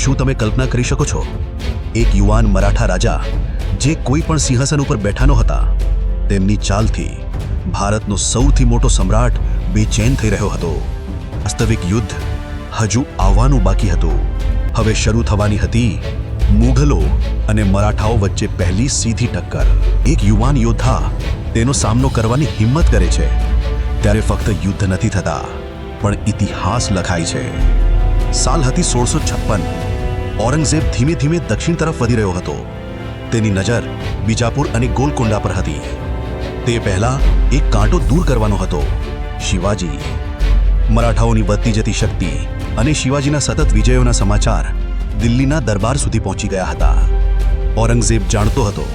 શું તમે કલ્પના કરી શકો છો? એક યુવાન મરાઠા રાજા જે કોઈ પણ સિંહાસન ઉપર બેઠાનો હતા, તેમની ચાલથી ભારતનો સૌથી મોટો સમ્રાટ બેચેન થઈ રહ્યો હતો. વાસ્તવિક યુદ્ધ હજુ આવવાનું બાકી હતું. હવે શરૂ થવાની હતી મુઘલો અને મરાઠાઓ વચ્ચે પહેલી સીધી ટક્કર. એક યુવાન યોદ્ધા તેનો સામનો કરવાની હિંમત કરે છે. ત્યારે ફક્ત યુદ્ધ નથી થતા, પણ ઇતિહાસ લખાય છે. સાલ હતી સોળસો છપ્પન. ઔરંગઝેબ ધીમે ધીમે દક્ષિણ તરફ વધી રહ્યો હતો. તેની નજર બીજાપુર અને ગોલકોંડા પર હતી. તે પહેલા એક કાંટો દૂર કરવાનો હતો. શિવાજી. મરાઠાઓની વધતી જતી શક્તિ અને શિવાજીના સતત વિજયોના સમાચાર દિલ્હીના દરબાર સુધી પહોંચી ગયા હતા. ઔરંગઝેબ જાણતો હતો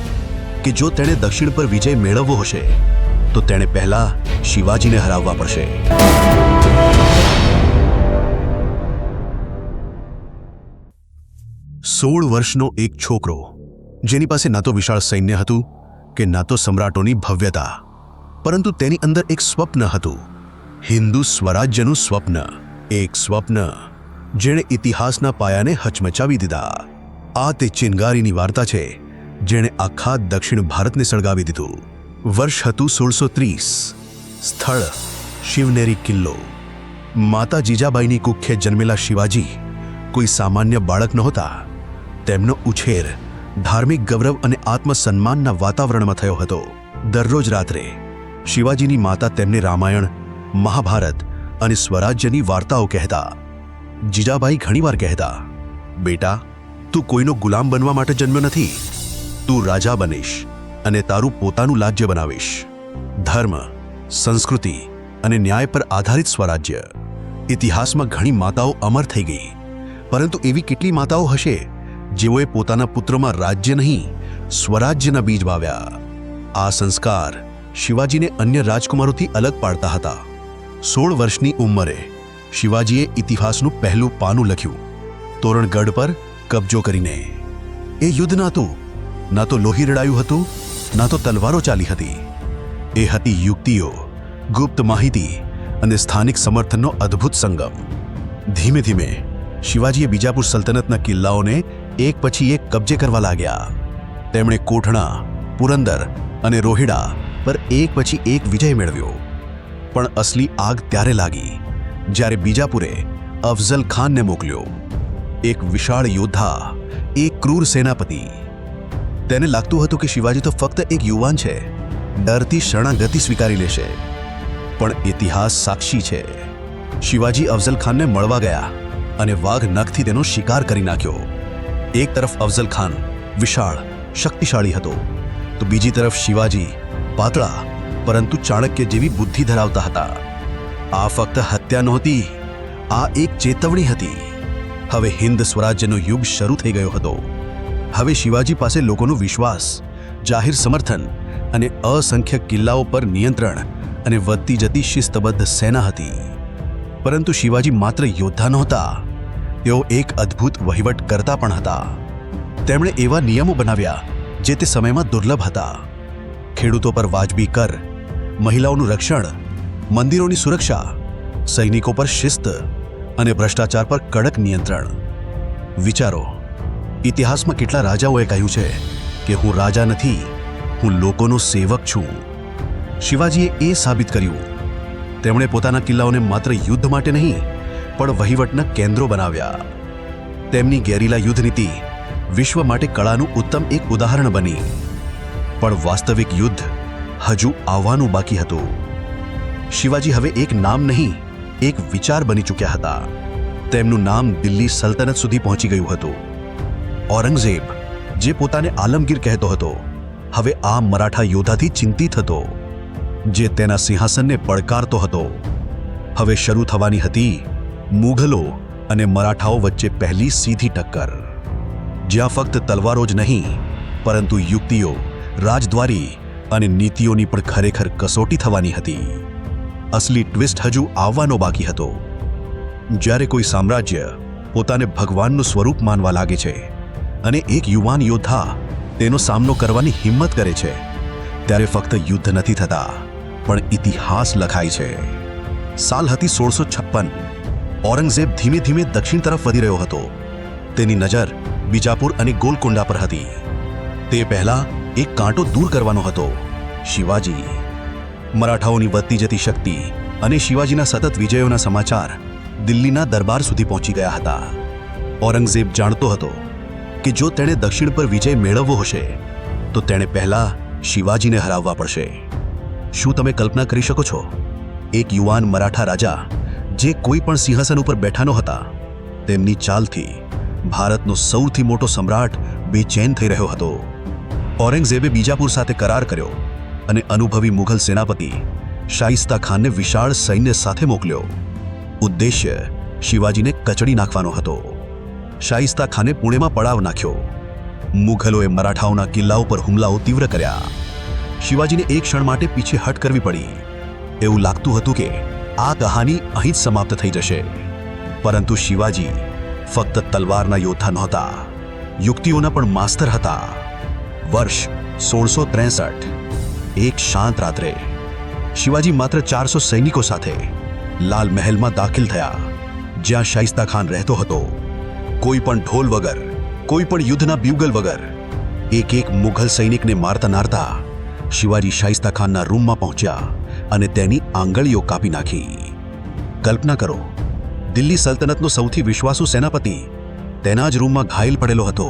કે જો તેણે દક્ષિણ પર વિજય મેળવવો હશે, તો તેણે પહેલા શિવાજીને હરાવવા પડશે. સોળ વર્ષનો એક છોકરો, જેની પાસે ના તો વિશાળ સૈન્ય હતું કે ના તો સમ્રાટોની ભવ્યતા. પરંતુ તેની અંદર એક સ્વપ્ન હતું. હિન્દુ સ્વરાજ્યનું સ્વપ્ન, એક સ્વપ્ન, જેણે ઇતિહાસના પાયાને હચમચાવી દીધા. આ તે ચિનગારીની વાર્તા છે, જેણે આખા દક્ષિણ ભારતને સળગાવી દીધું. વર્ષ હતું સોળસો ત્રીસ. સ્થળ, શિવનેરી કિલ્લો. માતા જીજાબાઈની કુખ્યે જન્મેલા શિવાજી કોઈ સામાન્ય બાળક નહોતા. તેમનો ઉછેર ધાર્મિક ગૌરવ અને આત્મસન્માનના વાતાવરણમાં થયો હતો. દરરોજ રાત્રે શિવાજીની માતા તેમને રામાયણ, મહાભારત અને સ્વરાજ્યની વાર્તાઓ કહેતા. જીજાબાઈ ઘણીવાર કહેતા, બેટા, તું કોઈનો ગુલામ બનવા માટે જન્મ્યો નથી. તું રાજા બનીશ અને તારું પોતાનું રાજ્ય બનાવીશ. ધર્મ, સંસ્કૃતિ અને ન્યાય પર આધારિત સ્વરાજ્ય. ઇતિહાસમાં ઘણી માતાઓ અમર થઈ ગઈ, પરંતુ એવી કેટલી માતાઓ હશે? જેઓએ પોતાના પુત્રોમાં રાજ્ય નહીં, સ્વરાજ્યના બીજ વાવ્યા. આ સંસ્કાર શિવાજીને અન્ય રાજકુમારોથી અલગ પાડતા હતા. સોળ વર્ષની ઉંમરે શિવાજીએ ઇતિહાસનું પહેલું પાનું લખ્યું, તોરણગઢ પર કબજો કરીને. એ યુદ્ધ નાતું ના તો લોહી રડાયું હતું, ના તો તલવારો ચાલી હતી. એ હતી યુક્તિઓ, ગુપ્ત માહિતી અને સ્થાનિક સમર્થનનો અદ્ભુત સંગમ. ધીમે ધીમે શિવાજીએ બીજાપુર સલ્તનતના કિલ્લાઓને એક પછી એક કબજે કરવા લાગ્યા. તેમણે કોઠણા, પુરંદર અને રોહિડા પર એક પછી એક વિજય મેળવ્યો. પણ અસલી આગ ત્યારે લાગી, જ્યારે બીજાપુરે અફઝલ ખાનને મોકલ્યો. એક વિશાળ યોદ્ધા, એક ક્રૂર સેનાપતિ. તેને લાગતું હતું કે શિવાજી તો ફક્ત એક યુવાન છે, ડરથી શરણાગતિ સ્વીકારી લેશે. પણ ઇતિહાસ સાક્ષી છે. શિવાજી અફઝલ ખાનને મળવા ગયા અને વાઘ નખથી તેનો શિકાર કરી નાખ્યો. એક તરફ અફઝલ ખાન વિશાળ, શક્તિશાળી હતો, તો બીજી તરફ શિવાજી, પાતળા, પરંતુ ચાણક્ય જેવી બુદ્ધિ ધરાવતા હતા. આ ફક્ત હત્યા નહોતી, આ એક ચેતવણી હતી. હવે હિન્દ સ્વરાજ્યનો યુગ શરૂ થઈ ગયો હતો. હવે શિવાજી પાસે લોકોનો વિશ્વાસ, જાહેર સમર્થન અને અસંખ્ય કિલ્લાઓ પર નિયંત્રણ અને વધતી જતી શિસ્તબદ્ધ સેના હતી. પરંતુ શિવાજી માત્ર યોદ્ધા નહોતા તેઓ એક અદ્ભુત વહીવટ કરતા પણ હતા. તેમણે એવા નિયમો બનાવ્યા, જે તે સમયમાં દુર્લભ હતા. ખેડૂતો પર વાજબી કર, મહિલાઓનું રક્ષણ, મંદિરોની સુરક્ષા, સૈનિકો પર શિસ્ત અને ભ્રષ્ટાચાર પર કડક નિયંત્રણ. વિચારો, ઇતિહાસમાં કેટલા રાજાઓએ કહ્યું છે કે, હું રાજા નથી, હું લોકોનો સેવક છું. શિવાજીએ એ સાબિત કર્યું. તેમણે પોતાના કિલ્લાઓને માત્ર યુદ્ધ માટે નહીં પણ વહીવટના કેન્દ્રો બનાવ્યા. તેમની ગેરીલા યુદ્ધ નીતિ વિશ્વ માટે કળાનું ઉત્તમ એક ઉદાહરણ બની. પણ વાસ્તવિક યુદ્ધ હજુ આવવાનું બાકી હતું. શિવાજી હવે એક નામ નહીં, એક વિચાર બની ચૂક્યા હતા. તેમનું નામ દિલ્હી સલ્તનત સુધી પહોંચી ગયું હતું. ઔરંગઝેબ, જે પોતાને આલમગીર કહેતો હતો, હવે આ મરાઠા યોદ્ધાથી ચિંતિત હતો. જે તેના સિંહાસનને પડકારતો હતો. હવે શરૂ થવાની હતી મુઘલો અને મરાઠાઓ વચ્ચે પહેલી સીધી ટક્કર. જ્યાં ફક્ત તલવારો જ નહીં, પરંતુ યુક્તિઓ, રાજદ્વારી અને નીતિઓની પણ ખરેખર કસોટી થવાની હતી. અસલી ટ્વિસ્ટ હજુ આવવાનો બાકી હતો. જ્યારે કોઈ સામ્રાજ્ય પોતાને ભગવાનનું સ્વરૂપ માનવા લાગે છે અને એક યુવાન યોદ્ધા તેનો સામનો કરવાની હિંમત કરે છે, ત્યારે ફક્ત યુદ્ધ નથી થતા, પણ ઇતિહાસ લખાય છે. સાલ હતી સોળસો છપ્પન ઔરંગઝેબ ધીમે ધીમે દક્ષિણ તરફ વધી રહ્યો હતો. તેની નજર બીજાપુર અને ગોલકોંડા પર હતી. તે પહેલા એક કાંટો દૂર કરવાનો હતો. શિવાજી. મરાઠાઓની વધતી જતી શક્તિ અને શિવાજીના સતત વિજયોના સમાચાર દિલ્હીના દરબાર સુધી પહોંચી ગયા હતા. ઔરંગઝેબ જાણતો હતો કે જો તેણે દક્ષિણ પર વિજય મેળવવો હશે, તો તેણે પહેલા શિવાજીને હરાવવા પડશે. શું તમે કલ્પના કરી શકો છો? એક યુવાન મરાઠા રાજા જે કોઈ પણ સિંહાસન ઉપર બેઠાનો હતા, તેમની ચાલથી ભારતનો સૌથી મોટો સમ્રાટ બેચેન થઈ રહ્યો હતો. ઔરંગઝેબે બીજાપુર સાથે કરાર કર્યો અને અનુભવી મુઘલ સેનાપતિ શાઇસ્તા ખાનને વિશાળ સૈન્ય સાથે મોકલ્યો. ઉદ્દેશ્ય શિવાજીને કચડી નાખવાનો હતો. શાઇસ્તા ખાને પુણેમાં પડાવ નાખ્યો. મુઘલોએ મરાઠાઓના કિલ્લાઓ પર હુમલાઓ તીવ્ર કર્યા. શિવાજીને એક ક્ષણ માટે પીછેહટ કરવી પડી. એવું લાગતું હતું કે આ કહાની અહીં જ સમાપ્ત થઈ જશે. પરંતુ શિવાજી ફક્ત તલવારના યોદ્ધા નહોતા. યુક્તિઓના પણ માસ્તર હતા. વર્ષ સોળસો ત્રેસઠ, એક શાંત રાત્રે, શિવાજી માત્ર ચારસો સૈનિકો સાથે લાલ મહેલમાં દાખલ થયા. જ્યાં શાઇસ્તા ખાન રહેતો હતો. કોઈ પણ ઢોલ વગર, કોઈ પણ યુદ્ધના બ્યુગલ વગર, એક એક મુઘલ સૈનિકને મારતા નારતા શિવાજી શાઇસ્તા ખાનના રૂમમાં પહોંચ્યા. અને તેની આંગળીઓ કાપી નાખી. કલ્પના કરો, દિલ્હી સલ્તનતનો સૌથી વિશ્વાસુ સેનાપતિ તેના જ રૂમમાં ઘાયલ પડેલો હતો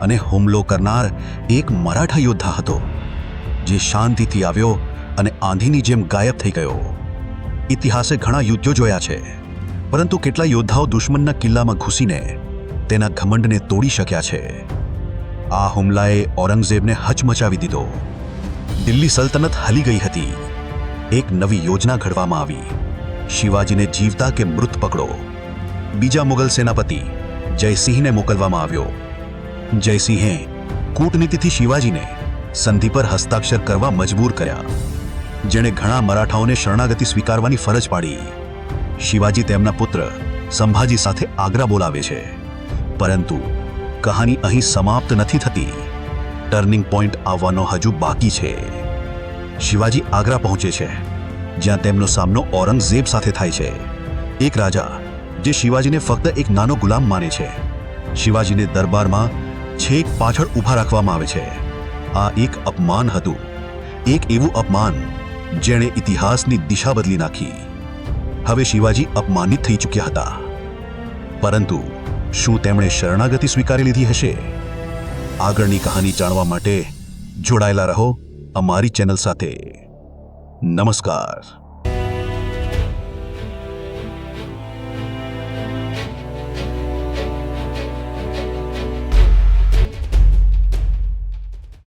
અને હુમલો કરનાર એક મરાઠા યોદ્ધા હતો, જે શાંતિથી આવ્યો અને આંધીની જેમ ગાયબ થઈ ગયો. ઇતિહાસે ઘણા યુદ્ધો જોયા છે, પરંતુ કેટલા યોદ્ધાઓ દુશ્મનના કિલ્લામાં ઘૂસીને તેના ઘમંડને તોડી શક્યા છે. આ હુમલાએ ઔરંગઝેબને હચમચાવી દીધો. દિલ્હી સલ્તનત હલી ગઈ હતી. એક નવી યોજના ઘડવામાં આવી. શિવાજીને જીવતા કે મૃત પકડો. બીજા મુગલ સેનાપતિ જયસિંહને મોકલવામાં આવ્યો. જયસિંહે કૂટનીતિથી શિવાજીને સંધિ પર હસ્તાક્ષર કરવા મજબૂર કર્યા. જેણે ઘણા મરાઠાઓને શરણાગતિ સ્વીકારવાની ફરજ પાડી. શિવાજી તેમના પુત્ર સંભાજી સાથે આગ્રા બોલાવે છે. પરંતુ કહાની અહીં સમાપ્ત નથી થતી. ટર્નિંગ પોઈન્ટ આવવાનો હજુ બાકી છે. શિવાજી આગ્રા પહોંચે છે, જ્યાં તેમનો સામનો ઔરંગઝેબ સાથે થાય છે. એક રાજા, જે શિવાજીને ફક્ત એક નાનો ગુલામ માને છે, શિવાજીને દરબારમાં છેક પાછળ ઊભા રાખવામાં આવે છે. આ એક અપમાન હતું, એક એવું અપમાન જેણે ઇતિહાસની દિશા બદલી નાખી. હવે શિવાજી અપમાનિત થઈ ચૂક્યા હતા. પરંતુ શું તેમણે શરણાગતિ સ્વીકારી લીધી હશે? આગળની કહાની જાણવા માટે જોડાયેલા રહો. અમારી ચેનલ સાથે. નમસ્કાર.